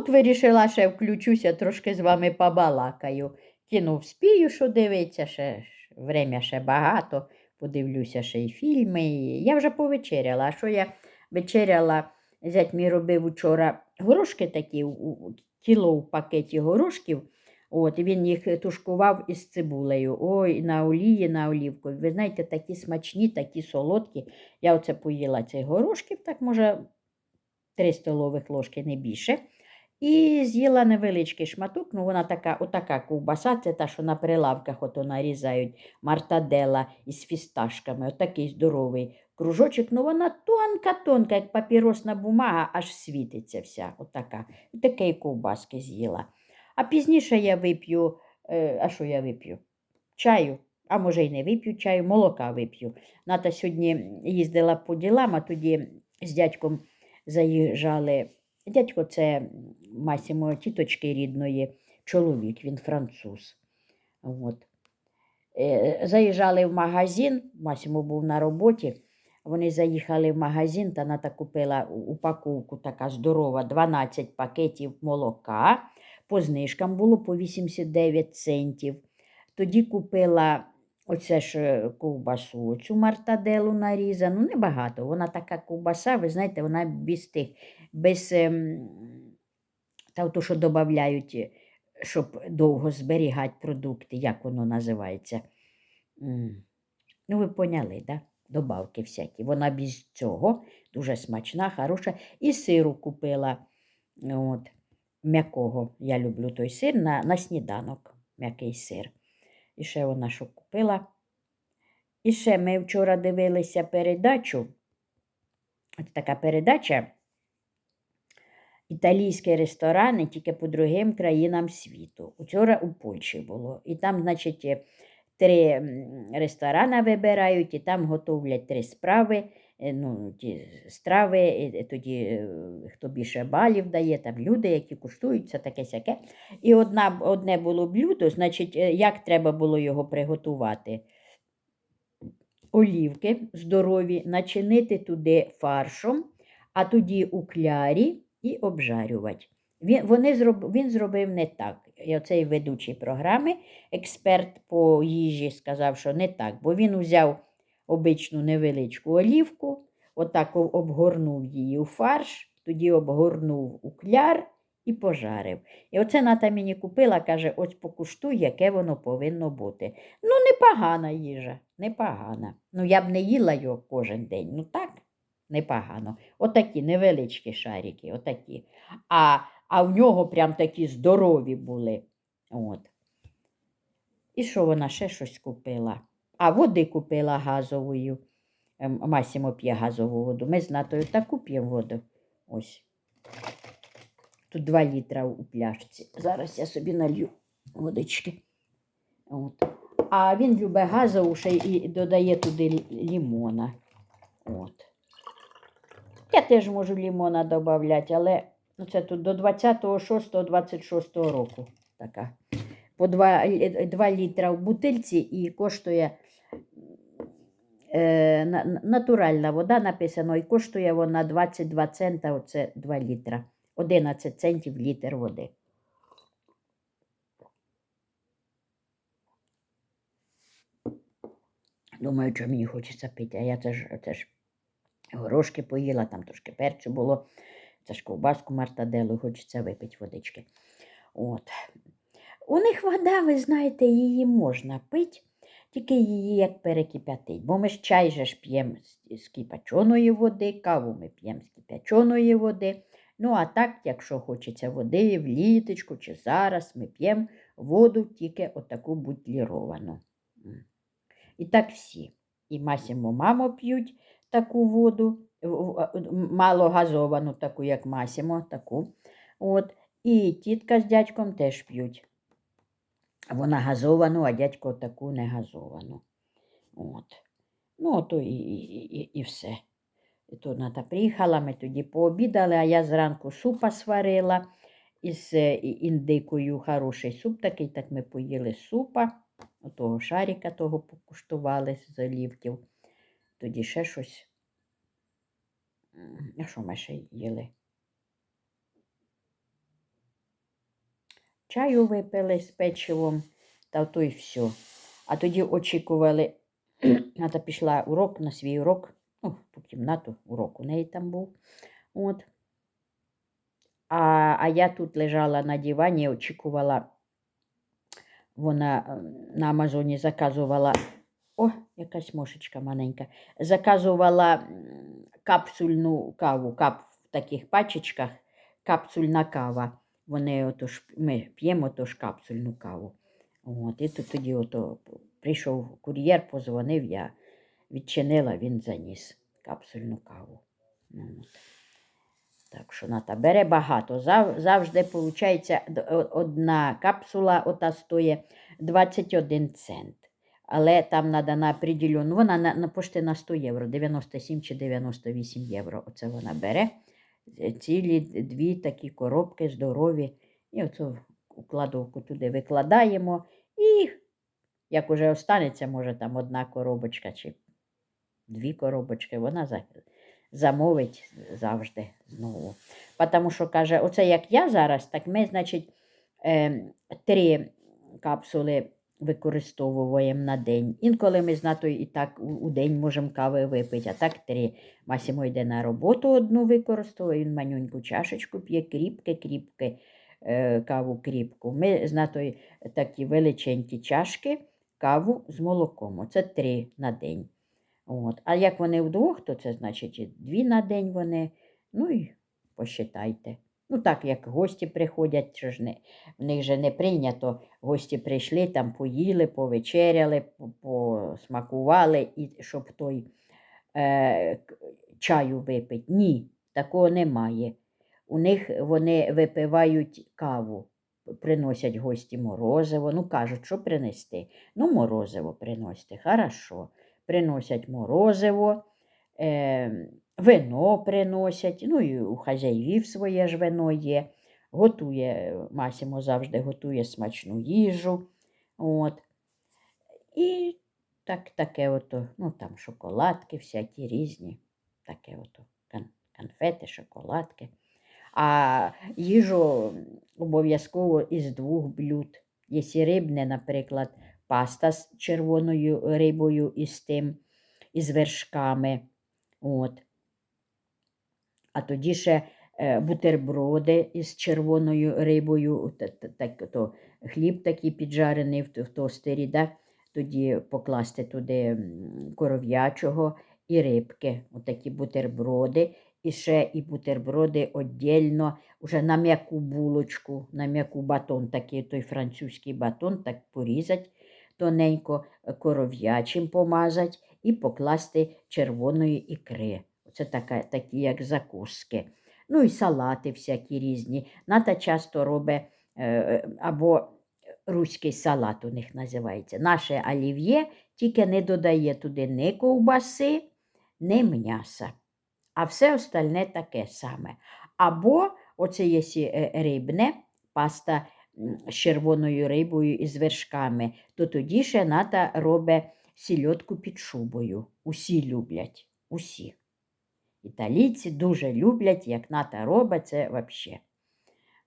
от вирішила, ще включуся, трошки з вами побалакаю. Кіно вспію, що дивиться, ще время ще багато, подивлюся ще й фільми. Я вже повечеряла. А що я вечеряла? Зять мій робив вчора горошки такі, кіло в пакеті горошків. От, він їх тушкував із цибулею. Ой, на олії, на олівку. Ви знаєте, такі смачні, такі солодкі. Я оце поїла цих горошків, так може 3 столових ложки, не більше. І з'їла невеличкий шматок, ну вона така, отака ковбаса, це та, що на прилавках ото нарізають, мартадела із фісташками, отакий здоровий кружочок. Ну вона тонка-тонка, як папіросна бумага, аж світиться вся. Отака. Такої ковбаски з'їла. А пізніше я вип'ю, е, а що я вип'ю? Чаю. А може й не вип'ю чаю, молока вип'ю. Ната сьогодні їздила по ділам, а тоді з дядьком заїжджали. Дядько це Масімо тіточки рідної, чоловік, він француз. От. Е, Заїжджали в магазин, Масімо був на роботі. Вони заїхали в магазин та Ната купила упаковку така здорова, 12 пакетів молока. По знижкам було по 89 центів. Тоді купила оце ж е, ковбасу, оцю мартаделу нарізану, небагато. Вона така ковбаса, ви знаєте, вона без тих, без ем, та то, що додають, щоб довго зберігати продукти, як воно називається. Ну, ви поняли, да? Добавки всякі. Вона без цього дуже смачна, хороша. І сиру купила. От, м'якого. Я люблю той сир на, на сніданок, м'який сир. І ще вона що купила. І ще ми вчора дивилися передачу. От така передача. Італійські ресторани тільки по другим країнам світу. Вчора у Польщі було. І там, значить, три ресторани вибирають, і там готовлять три справи. Е, Ну, ті страви, тоді е, хто більше балів дає, там люди, які куштують, це таке сяке. І одна, одне було блюдо, значить, е, як треба було його приготувати. Олівки здорові, начинити туди фаршом, а тоді у клярі і обжарювати. Він, вони зроб, він зробив не так. І оцей ведучий програми, експерт по їжі, сказав, що не так, бо він узяв обичну невеличку олівку, отак обгорнув її у фарш, тоді обгорнув у кляр і пожарив. І оце Ната мені купила, каже, ось покуштуй, яке воно повинно бути. Ну, непогана їжа, непогана. Ну, я б не їла його кожен день. Ну так, непогано. Отакі невеличкі шарики, отакі. А, а в нього прям такі здорові були. От. І що вона ще щось купила? А води купила газовою. Ем, Масімо п'є газову воду. Ми з Натою таку п'ємо воду. Ось. Тут 2 літра у пляшці. Зараз я собі налью водички. От. А він любить газову ще і додає туди лі- лімона. От. Я теж можу лімона додати, але ну, це тут до 26-26 року така. По 2, 2 літра в бутильці і коштує натуральна вода написано, і коштує вона 22 цента, оце 2 літра. 11 центів літр води. Думаю, що мені хочеться пити, а я це ж, це ж горошки поїла, там трошки перцю було. Це ж ковбаску мартаделу, хочеться випити водички. От. У них вода, ви знаєте, її можна пити, тільки її як перекип'ятить. Бо ми ж чай же ж п'ємо з- кипяченої води, каву ми п'ємо з кипяченої води. Ну, а так, якщо хочеться води в літочку чи зараз, ми п'ємо воду тільки отаку бутліровану. І так всі. І Масімо мамо п'ють таку воду, мало газовану, таку, як Масімо, таку. От. І тітка з дядьком теж п'ють. Вона газовану, а дядько таку не газовану. От. Ну, то і, і, і, і все. І то Ната приїхала, ми тоді пообідали, а я зранку супа сварила із е, індикою. Хороший суп такий, так ми поїли супа. Отого шарика того покуштували з олівків. Тоді ще щось. А що ми ще їли? Чаю випили з печивом, та то й все. А тоді очікували, Ната пішла урок на свій урок, ну, по кімнату урок у неї там був. От. А, а я тут лежала на дивані, очікувала, вона на Амазоні заказувала. О, якась мошечка маленька. Заказувала капсульну каву, кап в таких пачечках, капсульна кава. Вони отож, ми п'ємо тож капсульну каву. От, і тут тоді ото прийшов кур'єр, позвонив, я відчинила, він заніс капсульну каву. От. Так що Ната бере багато. Зав- Завжди виходить одна капсула ота стоїть 21 цент. Але там треба на определену, вона на, на пошти на 100 євро, 97 чи 98 євро. Оце вона бере. Е, Цілі дві такі коробки здорові. І оцю у кладовку туди викладаємо. І як уже останеться, може там одна коробочка чи дві коробочки, вона замовить завжди знову. Тому що каже, оце як я зараз, так ми, значить, е, три капсули використовуємо на день. Інколи ми з Натою і так у, день можемо кави випити, а так три. Масімо йде на роботу одну використовує, він манюньку чашечку п'є, кріпке, кріпке е, каву кріпку. Ми з Натою такі величенькі чашки, каву з молоком. Оце три на день. От. А як вони вдвох, то це значить і дві на день вони. Ну і посчитайте. Ну, так як гості приходять, що ж не, в них же не прийнято. Гості прийшли, там поїли, повечеряли, посмакували, і щоб той е, чаю випити. Ні, такого немає. У них вони випивають каву, приносять гості морозиво. Ну, кажуть, що принести. Ну, морозиво приносите, хорошо. Приносять морозиво, е, вино приносять, ну і у хазяїв своє ж вино є. Готує, Масімо завжди готує смачну їжу. От. І так, таке ото, ну там шоколадки всякі різні, таке ото, конфети, шоколадки. А їжу обов'язково із двох блюд. Якщо рибне, наприклад, паста з червоною рибою і з тим, із вершками. От. А тоді ще е, бутерброди із червоною рибою, то хліб такий піджарений в, тостері, да? тоді покласти туди коров'ячого і рибки, отакі бутерброди. І ще і бутерброди віддільно, вже на м'яку булочку, на м'яку батон, такий той французький батон, так порізати тоненько коров'ячим помазати і покласти червоної ікри. Це така, такі, як закуски. Ну і салати всякі різні. Ната часто робить е, або руський салат у них називається. Наше олів'є тільки не додає туди ні ковбаси, ні м'яса. А все остальне таке саме. Або оце є рибне, паста з червоною рибою і з вершками, то тоді ще ната робить сільотку під шубою. Усі люблять. Усі. Італійці дуже люблять, як ната робить, це взагалі.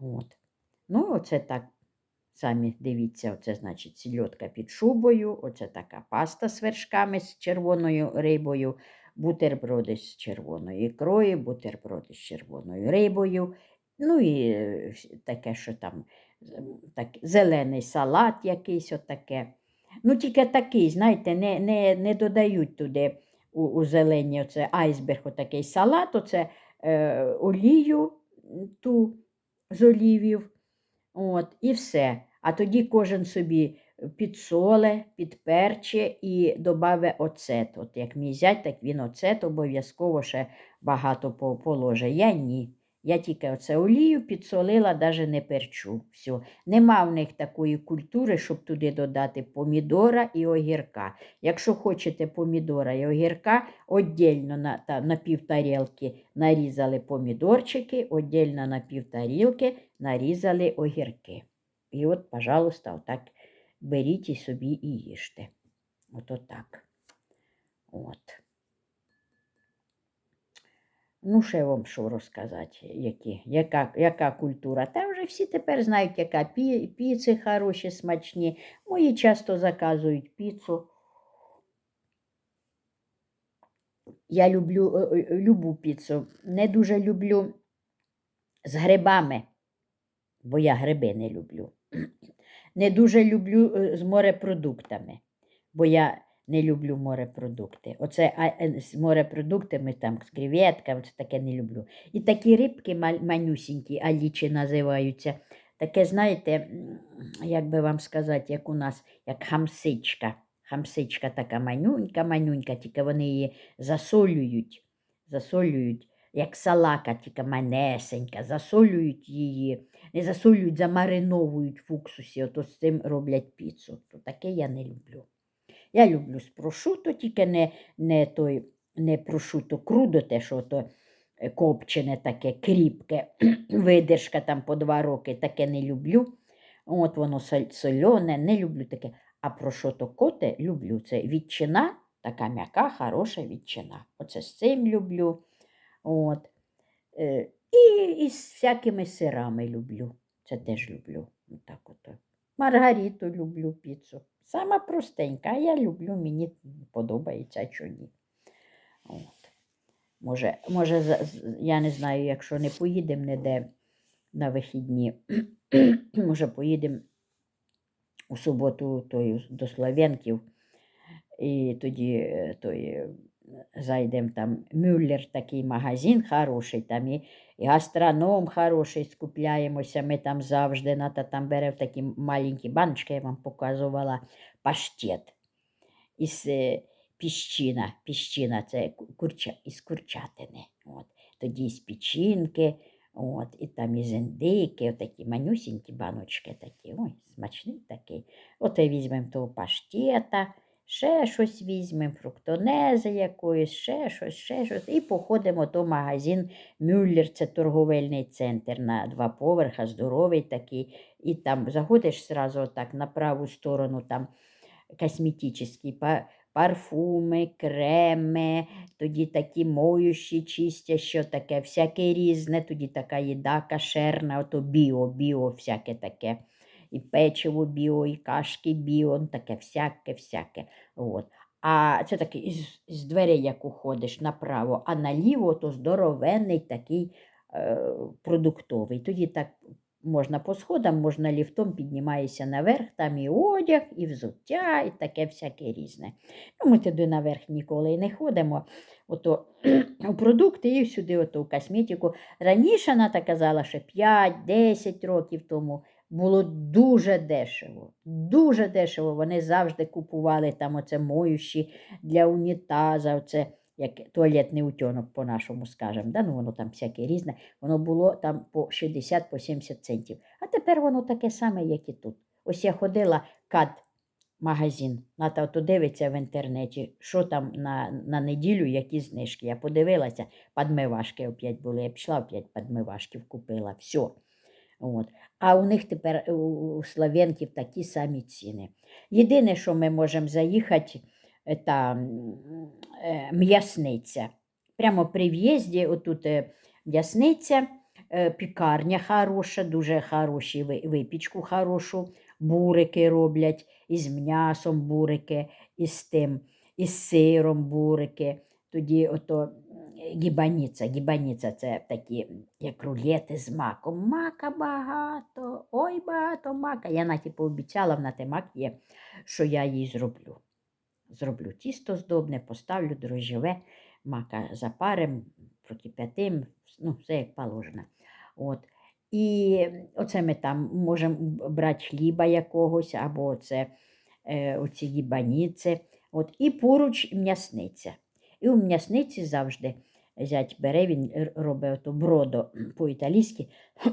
От. Ну, оце так. Самі дивіться, оце значить сільотка під шубою, оце така паста з вершками з червоною рибою, бутерброди з червоною ікрою, бутерброди з червоною рибою. Ну і е, таке, що там так, зелений салат якийсь отаке. Ну, тільки такий, знаєте, не, не, не додають туди у, у зелені оце айсберг, отакий салат, оце е, олію ту з олівів. От, і все. А тоді кожен собі підсоле, підперче і додаве оцет. От як мій зять, так він оцет обов'язково ще багато положить. Я ні. Я тільки оце олію підсолила, навіть не перчу. Все. Нема в них такої культури, щоб туди додати помідора і огірка. Якщо хочете помідора і огірка, віддільно на, та, на півтарілки нарізали помідорчики, віддільно на півтарілки нарізали огірки. І от, пожалуйста, отак беріть і собі і їжте. От отак. От. Ну, ще вам що розказати, які, яка, яка культура. Та вже всі тепер знають, яка пі, піци хороші, смачні. Мої часто заказують піцу. Я люблю е, е, любу піцу. Не дуже люблю з грибами, бо я гриби не люблю. Не дуже люблю е, з морепродуктами, бо я не люблю морепродукти. Оце а, е, з морепродуктами, там, з креветками, це таке не люблю. І такі рибки манюсінькі, алічі називаються. Таке, знаєте, як би вам сказати, як у нас, як хамсичка. Хамсичка така манюнька, манюнька, тільки вони її засолюють, засолюють, як салака, тільки манесенька, засолюють її, не засолюють, замариновують в уксусі, ото з цим роблять піцу. То таке я не люблю. Я люблю з тільки не, не той, не прошуто крудо, те, що то е, копчене таке, кріпке, видержка там по два роки, таке не люблю. От воно соль- сольоне, не люблю таке. А прошуто коте люблю. Це відчина, така м'яка, хороша відчина. Оце з цим люблю. От. Е, І, і з всякими сирами люблю. Це теж люблю. Отак от. Маргариту люблю піцу. Сама простенька, а я люблю, мені подобається, чи ні. От. Може, може, я не знаю, якщо не поїдемо ніде на вихідні, може, поїдемо у суботу тою, до Слов'янків, і тоді е, той, зайдемо там Мюллер, такий магазин хороший, там і, і гастроном хороший, скупляємося. Ми там завжди ната там беремо такі маленькі баночки, я вам показувала паштет із е, піщина. Піщина це курча, із курчатини. От. Тоді з печінки, от, і там із індики, такі манюсінькі баночки такі. Ой, смачний такий. От і візьмемо того паштета, ще щось візьмемо, фруктонези якоїсь, ще щось, ще щось. І походимо до магазин Мюллер, це торговельний центр на два поверха, здоровий такий. І там заходиш сразу отак на праву сторону, там косметичні парфуми, креми, тоді такі моющі, чистя, що таке, всяке різне, тоді така їда кашерна, ото біо, біо, всяке таке. І печиво біо, і кашки біо, ну, таке всяке, всяке. От. А це такий із, з дверей, як уходиш направо, а наліво то здоровенний такий е, продуктовий. Тоді так можна по сходам, можна ліфтом піднімаєшся наверх, там і одяг, і взуття, і таке всяке різне. Ну, ми туди наверх ніколи і не ходимо. Ото у продукти і сюди, ото в косметику. Раніше Ната казала, що 5-10 років тому було дуже дешево. Дуже дешево. Вони завжди купували там оце моющі для унітаза, оце як туалетний утьонок, по-нашому скажемо. Да? Ну, воно там всяке різне. Воно було там по 60-70 центів. А тепер воно таке саме, як і тут. Ось я ходила кад магазин. Ната ото дивиться в інтернеті, що там на, на неділю, які знижки. Я подивилася, подмивашки опять були. Я пішла опять подмивашків купила. Все. От. А у них тепер у, у Слов'янків такі самі ціни. Єдине, що ми можемо заїхати, е, та е, м'ясниця. Прямо при в'їзді, отут е, м'ясниця, е, пікарня хороша, дуже хороші, випічку хорошу, бурики роблять, із м'ясом бурики, із тим, із сиром бурики. Тоді ото гібаніця, гібаніця це такі, як рулети з маком. Мака багато, ой, багато мака. Я наті пообіцяла, в нате мак є, що я їй зроблю. Зроблю тісто здобне, поставлю дрожжеве, мака запарим, прокип'ятим, ну, все як положено. От. І оце ми там можемо брати хліба якогось, або оце, е, оці гібаніці. От. І поруч м'ясниця. І у м'ясниці завжди зять бере, він робить ото бродо по-італійськи,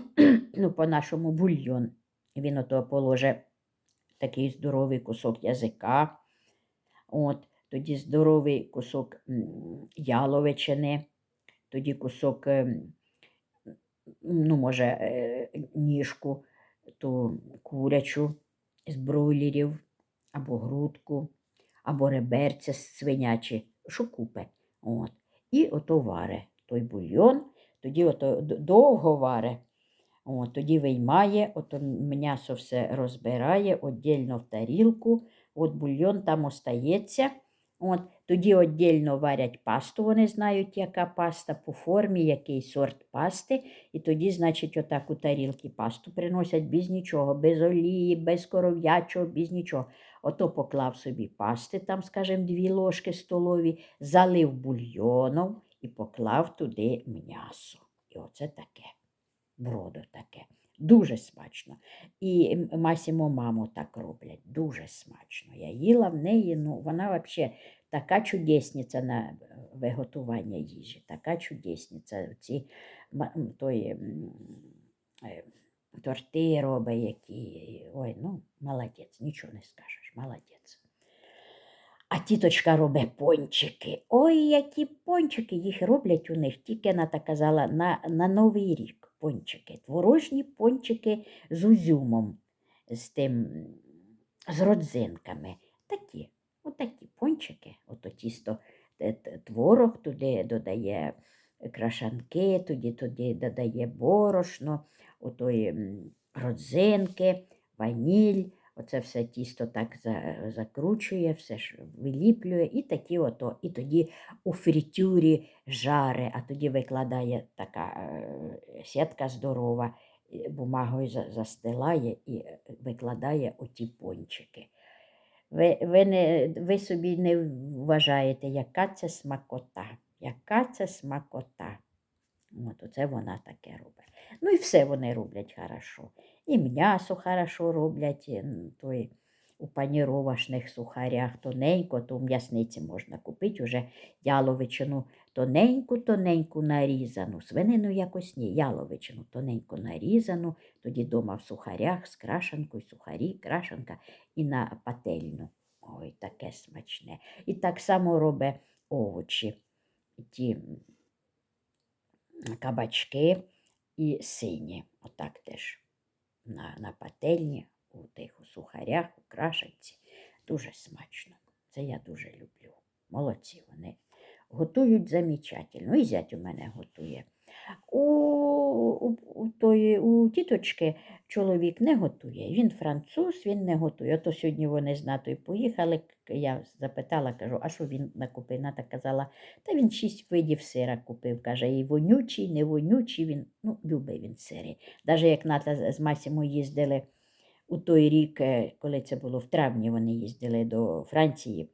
ну, по-нашому бульйон. Він ото положе такий здоровий кусок язика. От, тоді здоровий кусок яловичини, тоді кусок, ем, ну, може, е, ніжку, ту курячу з бройлерів, або грудку, або реберця свинячі, що купе. От. І ото варе. той бульйон, тоді ото довго варе. От, тоді виймає, ото м'ясо все розбирає, віддільно в тарілку, от бульйон там остається. От, тоді віддільно варять пасту, вони знають, яка паста по формі, який сорт пасти. І тоді, значить, отак у тарілки пасту приносять без нічого, без олії, без коров'ячого, без нічого. Ото поклав собі пасти, там, скажімо, дві ложки столові, залив бульйоном і поклав туди м'ясо. І оце таке бродо таке. Дуже смачно. І Масімо мамо так роблять. Дуже смачно. Я їла в неї, ну вона взагалі така чудесниця на е, виготування їжі, така чудесниця. Ці той, е, торти робить, які. Ой, ну, молодець, нічого не скажеш, молодець. А тіточка робить пончики. Ой, які пончики їх роблять у них, тільки вона так казала, на, на Новий рік пончики. Творожні пончики з узюмом, з тим, з родзинками. Такі, отакі пончики, ото тісто, творог туди додає крашанки, тоді туди додає борошно, отої родзинки, ваніль. Оце все тісто так закручує, все ж виліплює, і такі ото, і тоді у фритюрі жаре, а тоді викладає така е, сітка здорова, бумагою застилає і е, викладає оті пончики. Ви, ви, не, ви собі не вважаєте, яка це смакота, яка це смакота. От оце вона таке робить. Ну і все вони роблять хорошо. І м'ясо хорошо роблять, і, м, у паніровашних сухарях тоненько, то в м'ясниці можна купити уже яловичину тоненьку-тоненьку нарізану. Свинину якось ні, яловичину тоненько нарізану, тоді дома в сухарях з крашанкою, сухарі, крашанка і на пательню. Ой, таке смачне. І так само робить овочі. Ті кабачки і сині. Отак теж на, на пательні, у тих у сухарях, у крашенці. Дуже смачно. Це я дуже люблю. Молодці вони. Готують замечательно. І зять у мене готує. У, у, у, тої, у тіточки чоловік не готує. Він француз, він не готує. Ото сьогодні вони з натою поїхали. Я запитала, кажу, а що він накупив? Ната казала, та він шість видів сира купив. Каже, і вонючий, не вонючий. Він, ну, любить він сири. Навіть як Ната з- Масімо їздили у той рік, е, коли це було в травні, вони їздили до Франції.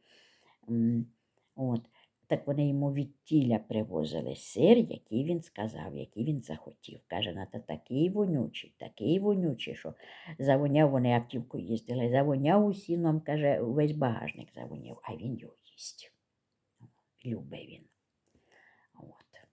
От. Так вони йому від тіля привозили сир, який він сказав, який він захотів. Каже, Ната, такий вонючий, такий вонючий, що завоняв, вони автівкою їздили, завоняв усіном, каже, увесь багажник завоняв, а він його їсть. Любить він. От.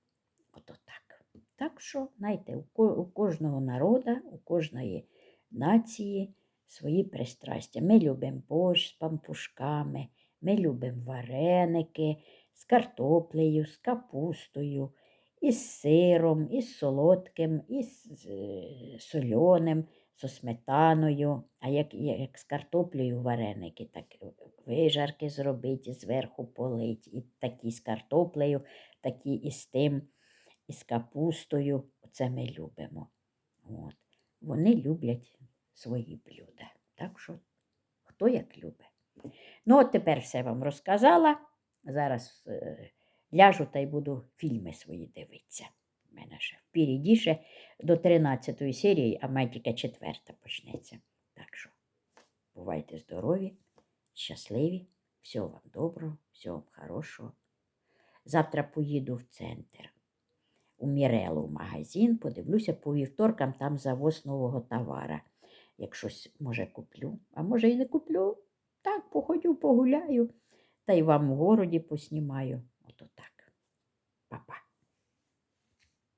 Ото так. Так що, знаєте, у кожного народу, у кожної нації свої пристрастя. Ми любимо борщ з пампушками, ми любимо вареники з картоплею, з капустою, із сиром, із солодким, із сольоним, зі сметаною. А як, як з картоплею вареники, так вижарки зробити, зверху полить, і такі з картоплею, такі із тим, із капустою. Це ми любимо. От. Вони люблять свої блюда. Так що хто як любить. Ну, от тепер все вам розказала. Зараз е, ляжу та й буду фільми свої дивитися. У мене ще впереді ще до 13 серії, а має тільки четверта почнеться. Так що бувайте здорові, щасливі, всього вам доброго, всього вам хорошого. Завтра поїду в центр у Мірелу в магазин, подивлюся по вівторкам, там завоз нового товара. Як щось, може, куплю, а може і не куплю. Так, походю, погуляю, та й вам в городі поснімаю. Ото так. Па-па.